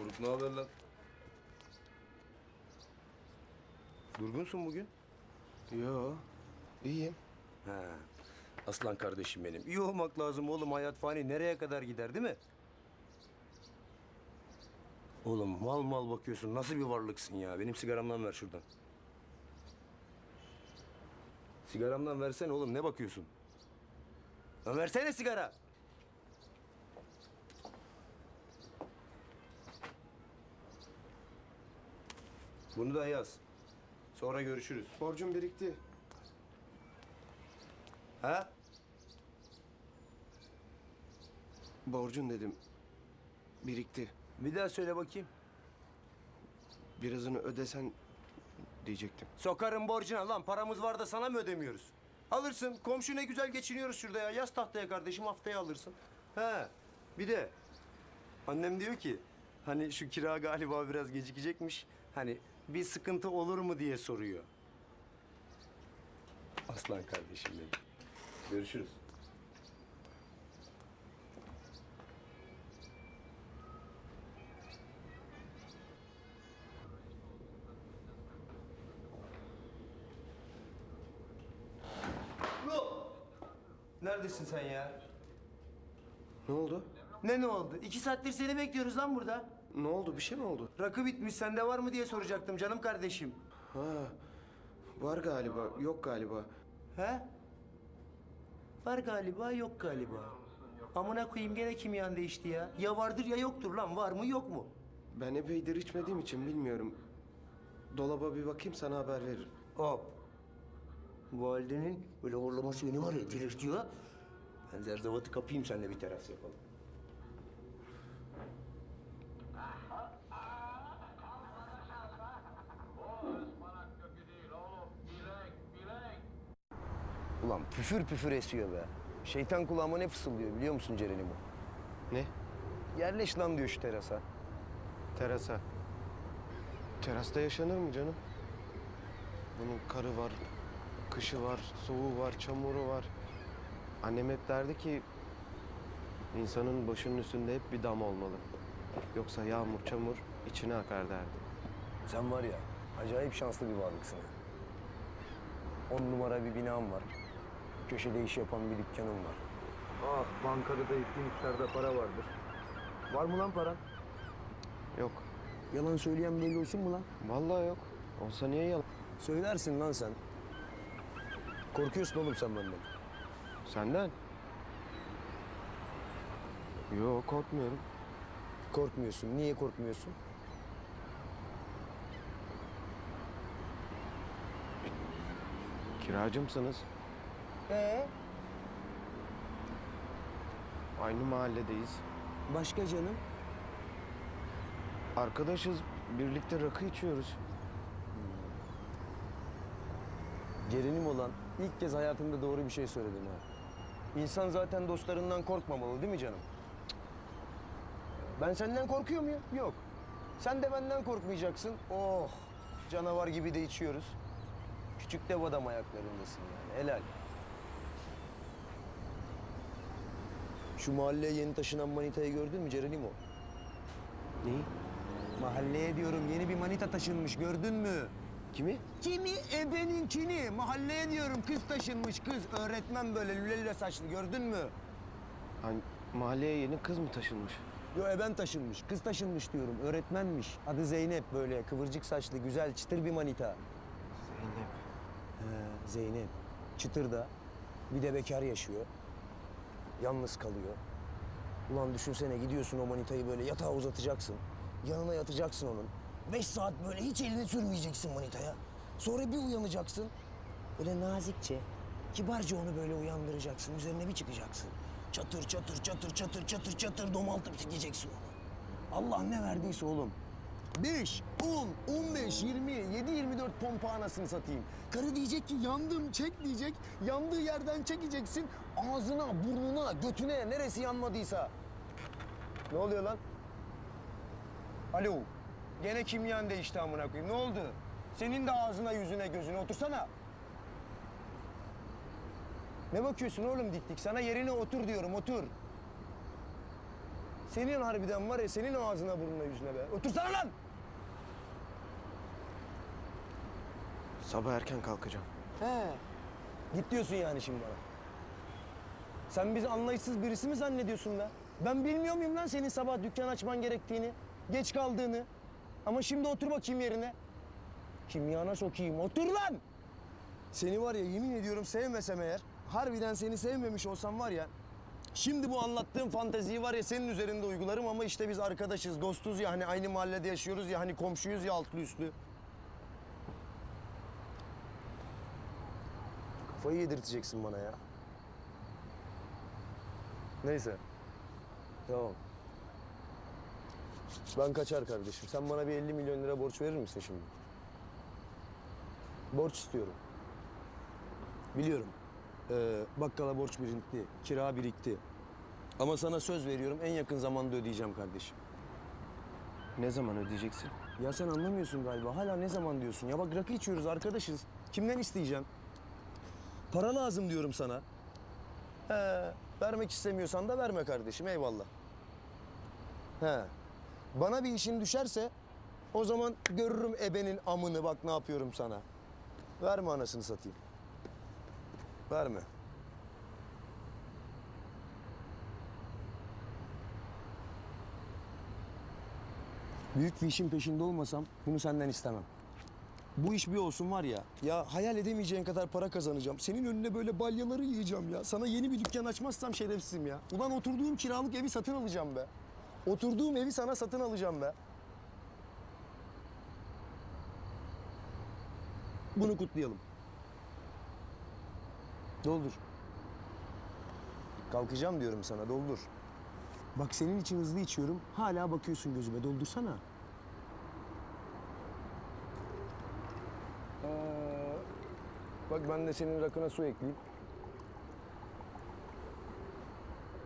Buruk ne haber lan? Durgunsun bugün. Yo, iyiyim. He. Aslan kardeşim benim. İyi olmak lazım oğlum. Hayat fani nereye kadar gider değil mi? Oğlum mal mal bakıyorsun. Nasıl bir varlıksın ya? Benim sigaramdan ver şuradan. Sigaramdan versene oğlum. Ne bakıyorsun? Lan versene sigara. Bunu da yaz. Sonra görüşürüz. Borcum birikti. Ha? Borcun dedim. Birikti. Bir daha söyle bakayım. Birazını ödesen diyecektim. Sokarım borcuna lan. Paramız var da sana mı ödemiyoruz? Alırsın. Komşu ne güzel geçiniyoruz şurada ya. Yaz tahtaya kardeşim haftaya alırsın. He. Bir de annem diyor ki hani şu kira galiba biraz gecikecekmiş. Hani bir sıkıntı olur mu diye soruyor. Aslan kardeşim benim. Görüşürüz. Neredesin sen ya? Ne oldu? Ne ne oldu? İki saattir seni bekliyoruz lan burada. Ne oldu? Bir şey mi oldu? Rakı bitmiş, sende var mı diye soracaktım canım kardeşim. Ha, var galiba. Yok galiba. He? Var galiba, yok galiba. Amına koyayım gene kimyan değişti ya. Ya vardır ya yoktur lan. Var mı yok mu? Ben epeydir içmediğim için bilmiyorum. Dolaba bir bakayım sana haber veririm. Hop. Validenin böyle horlaması beni var ya delirtiyor. Ben zerzevatı kapayım seninle bir teras yapalım. Ulan püfür püfür esiyor be. Şeytan kulağıma ne fısıldıyor biliyor musun Ceren'im o? Ne? Yerleş lan diyor şu terasa. Terasa. Terasta yaşanır mı canım? Bunun karı var, kışı var, soğuğu var, çamuru var. Annem hep derdi ki insanın başının üstünde hep bir dam olmalı. Yoksa yağmur, çamur içine akar derdi. Sen var ya acayip şanslı bir varlıksın. On numara bir binam var. Köşede iş yapan bir dükkanım var. Ah bankada da yüklü miktarda para vardır. Var mı lan paran? Yok. Yalan söyleyen belli olsun mu lan? Vallahi yok. Olsa niye yalan? Söylersin lan sen. Korkuyorsun oğlum sen benden. Senden? Yok korkmuyorum. Korkmuyorsun. Niye korkmuyorsun? Kiracımsınız. Ee? Aynı mahalledeyiz. Başka canım? Arkadaşız. Birlikte rakı içiyoruz. Gerinim olan ilk kez hayatımda doğru bir şey söyledim ha. İnsan zaten dostlarından korkmamalı değil mi canım? Ben senden korkuyor muyum? Yok. Sen de benden korkmayacaksın. Oh! Canavar gibi de içiyoruz. Küçük dev adam ayaklarındasın yani. Helal. Şu mahalleye yeni taşınan manitayı gördün mü Cerenimo? Neyi? Mahalleye diyorum yeni bir manita taşınmış gördün mü? Kimi? Kimi? Ebeninkini. Mahalleye diyorum kız taşınmış kız. Öğretmen böyle lüle lüle saçlı gördün mü? Hani mahalleye yeni kız mı taşınmış? Yo eben taşınmış. Kız taşınmış diyorum. Öğretmenmiş. Adı Zeynep böyle kıvırcık saçlı güzel çıtır bir manita. Zeynep. He, Zeynep. Çıtır da. Bir de bekar yaşıyor. Yalnız kalıyor. Ulan düşünsene gidiyorsun o manitayı böyle yatağa uzatacaksın. Yanına yatacaksın onun. Beş saat böyle hiç elini sürmeyeceksin manitaya. Sonra bir uyanacaksın. Böyle nazikçe, kibarca onu böyle uyandıracaksın. Üzerine bir çıkacaksın. Çatır çatır çatır çatır çatır çatır domaltıp sikeceksin onu. Allah ne verdiyse oğlum. Beş, on, on beş, yirmi, yedi, yirmi dört pompa anasını satayım. Karı diyecek ki yandım çek diyecek. Yandığı yerden çekeceksin. Ağzına, burnuna, götüne neresi yanmadıysa. Ne oluyor lan? Alo. Gene kimyan değişti amına koyayım. Ne oldu? Senin de ağzına, yüzüne, gözüne otursana. Ne bakıyorsun oğlum dik dik? Sana yerine otur diyorum, otur. Senin harbiden var ya senin ağzına burnuna yüzüne be. Otursana lan! Sabah erken kalkacağım. He. Git diyorsun yani şimdi bana. Sen bizi anlayışsız birisi mi zannediyorsun be? Ben bilmiyor muyum lan senin sabah dükkan açman gerektiğini, geç kaldığını? Ama şimdi otur bakayım yerine. Kimyana sokayım, otur lan! Seni var ya yemin ediyorum sevmesem eğer, harbiden seni sevmemiş olsam var ya, şimdi bu anlattığım fanteziyi var ya senin üzerinde uygularım ama işte biz arkadaşız, dostuz ya hani aynı mahallede yaşıyoruz ya hani komşuyuz ya altlı üstlü. Kafayı yedirteceksin bana ya. Neyse. Tamam. Ben kaçar kardeşim. Sen bana bir 50 milyon lira borç verir misin şimdi? Borç istiyorum. Biliyorum. Ee, bakkala borç birikti, kira birikti. Ama sana söz veriyorum en yakın zamanda ödeyeceğim kardeşim. Ne zaman ödeyeceksin? Ya sen anlamıyorsun galiba. Hala ne zaman diyorsun? Ya bak rakı içiyoruz, arkadaşız. Kimden isteyeceğim? Para lazım diyorum sana. He, vermek istemiyorsan da verme kardeşim, eyvallah. He. Bana bir işin düşerse o zaman görürüm ebenin amını bak ne yapıyorum sana. Verme anasını satayım. Verme. Büyük bir işin peşinde olmasam bunu senden istemem. Bu iş bir olsun var ya, ya hayal edemeyeceğin kadar para kazanacağım. Senin önüne böyle balyaları yiyeceğim ya. Sana yeni bir dükkan açmazsam şerefsizim ya. Ulan oturduğum kiralık evi satın alacağım be. Oturduğum evi sana satın alacağım be. Bunu kutlayalım. Doldur. Kalkacağım diyorum sana, doldur. Bak senin için hızlı içiyorum, hala bakıyorsun gözüme. Doldursana. Ee, bak ben de senin rakına su ekleyeyim.